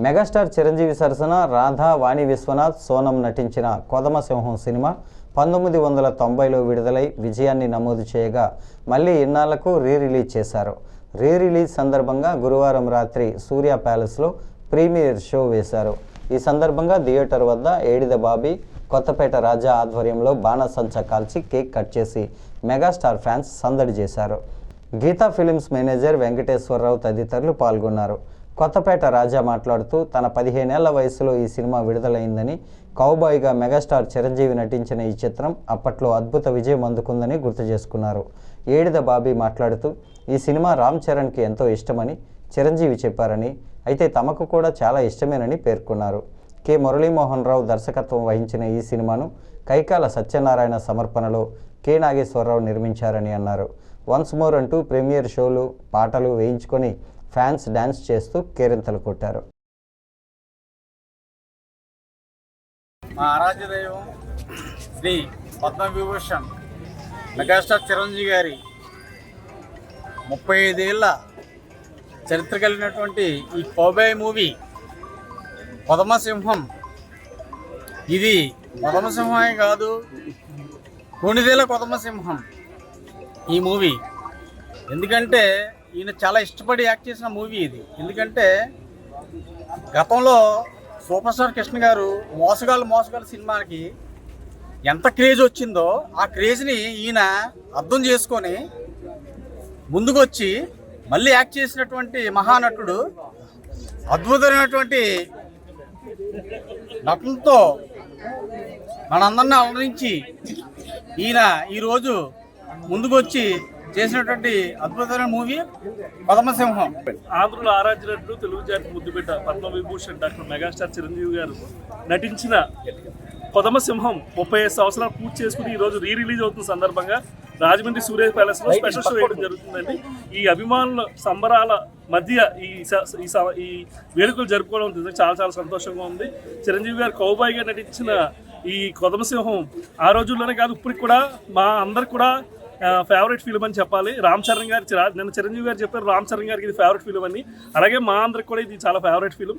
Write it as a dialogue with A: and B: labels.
A: Megastar Chiranjeevi సరసన రాధా వాణి విశ్వనాథ్ సోనం నటించిన కొదమ సింహం సినిమా పంతొమ్మిది వందల తొంభైలో విడుదలై విజయాన్ని నమోదు చేయగా మళ్ళీ ఇన్నాళ్ళకు రీ రిలీజ్ చేశారు. రీ రిలీజ్ సందర్భంగా గురువారం రాత్రి సూర్య ప్యాలెస్లో ప్రీమియర్ షో వేశారు. ఈ సందర్భంగా థియేటర్ వద్ద ఏడిద బాబీ కొత్తపేట రాజా ఆధ్వర్యంలో బాణసంచా కాల్చి కేక్ కట్ చేసి మెగాస్టార్ ఫ్యాన్స్ సందడి చేశారు. గీతా ఫిలిమ్స్ మేనేజర్ వెంకటేశ్వరరావు తదితరులు పాల్గొన్నారు. కొత్తపేట రాజా మాట్లాడుతూ తన పదిహేనేళ్ళ వయసులో ఈ సినిమా విడుదలైందని కౌబాయ్గా మెగాస్టార్ చిరంజీవి నటించిన ఈ చిత్రం అప్పట్లో అద్భుత విజయం అందుకుందని గుర్తు చేసుకున్నారు. ఏడిద బాబీ మాట్లాడుతూ ఈ సినిమా రామ్ చరణ్కి ఎంతో ఇష్టమని చిరంజీవి చెప్పారని అయితే తమకు కూడా చాలా ఇష్టమేనని పేర్కొన్నారు. కె. మురళీమోహన్ రావు దర్శకత్వం వహించిన ఈ సినిమాను కైకాల సత్యనారాయణ సమర్పణలో కె. నాగేశ్వరరావు నిర్మించారని అన్నారు. వన్స్ మోర్ అంటూ ప్రీమియర్ షోలు పాటలు వేయించుకొని ఫ్యాన్స్ డ్యాన్స్ చేస్తూ కేరింతలు కొట్టారు.
B: మా ఆరాధ్య దైవం శ్రీ పద్మవిభూషణ్ మెగాస్టార్ చిరంజీవి గారి ముప్పై ఐదేళ్ళ చరిత్ర కలిగినటువంటి ఈ కోబాయ్ మూవీ పదమసింహం. ఇది పదమసింహమే కాదు కొనిదేల కొదమసింహం ఈ మూవీ. ఎందుకంటే ఈయన చాలా ఇష్టపడి యాక్ట్ చేసిన మూవీ ఇది. ఎందుకంటే గతంలో సూపర్ స్టార్ కృష్ణ గారు మోసగాళ్ళు మోసగాళ్ళు సినిమాకి ఎంత క్రేజ్ వచ్చిందో ఆ క్రేజ్ని ఈయన అర్థం చేసుకొని ముందుకొచ్చి మళ్ళీ యాక్ట్ చేసినటువంటి మహానటుడు అద్భుతమైనటువంటి నటనతో మనందరినీ అలరించి ఈయన ఈరోజు ముందుకొచ్చి చేసినటువంటి అద్భుతమైన మూవీ పదమసింహం.
C: ఆంధ్రుల ఆరాధ్యులు తెలుగు జాతి ముద్దుబిడ్డ పద్మవిభూషణ్ డాక్టర్ మెగాస్టార్ చిరంజీవి గారు నటించిన కొదమ సింహం ముప్పై ఐదు సంవత్సరాలు పూర్తి చేసుకుని ఈ రోజు రీ రిలీజ్ అవుతున్న సందర్భంగా రాజమండ్రి సూర్య ప్యాలెస్లో స్పెషల్ షో వేయడం జరుగుతుందండి. ఈ అభిమానుల సంబరాల మధ్య ఈ స- ఈ స- ఈ వేడుకలు జరుపుకోవడం నిజంగా చాలా చాలా సంతోషంగా ఉంది. చిరంజీవి గారు కౌబాయిగా నటించిన ఈ కొదమ సింహం ఆ రోజుల్లోనే కాదు ఇప్పటికి కూడా మా అందరికి కూడా ఫేవరెట్ ఫిలిం అని చెప్పాలి. రామ్ చరణ్ గారి నిన్న చిరంజీవి గారు చెప్పారు రామ్ చరణ్ గారికి ఇది ఫేవరెట్ ఫిలిం అని. అలాగే మా అందరికి కూడా ఇది చాలా ఫేవరెట్ ఫిలిం